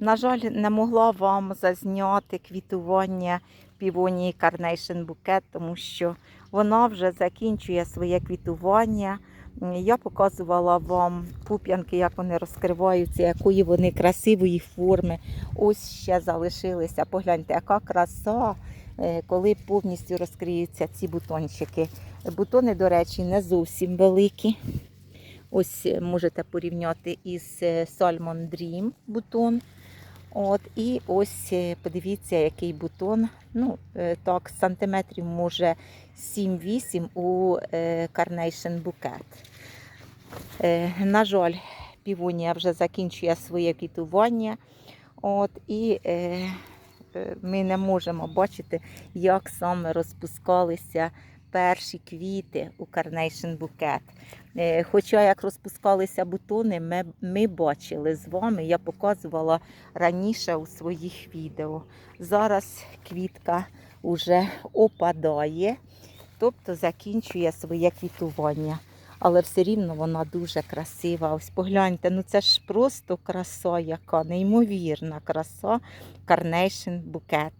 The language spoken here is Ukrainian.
На жаль, не могла вам зазняти квітування півонії Carnation Bouquet, тому що вона вже закінчує своє квітування. Я показувала вам пуп'янки, як вони розкриваються, якої вони красивої форми. Ось ще залишилися. Погляньте, яка краса, е, коли повністю розкриються ці бутончики. Бутони, до речі, не зовсім великі. Ось е, можете порівняти із е, Salmon Dream бутон. От, і ось е, подивіться, який бутон. Ну, е, так, сантиметрів може 7-8 у е, Carnation. Е, На жаль, півонія вже закінчує своє квітування. От, і ми не можемо бачити, як саме розпускалися перші квіти у Carnation Bouquet. Е, Хоча як розпускалися бутони, ми, ми бачили з вами, я показувала раніше у своїх відео. Зараз квітка вже опадає, тобто закінчує своє квітування. Але все рівно вона дуже красива. Ось погляньте, ну це ж просто краса, яка неймовірна краса Carnation Bouquet.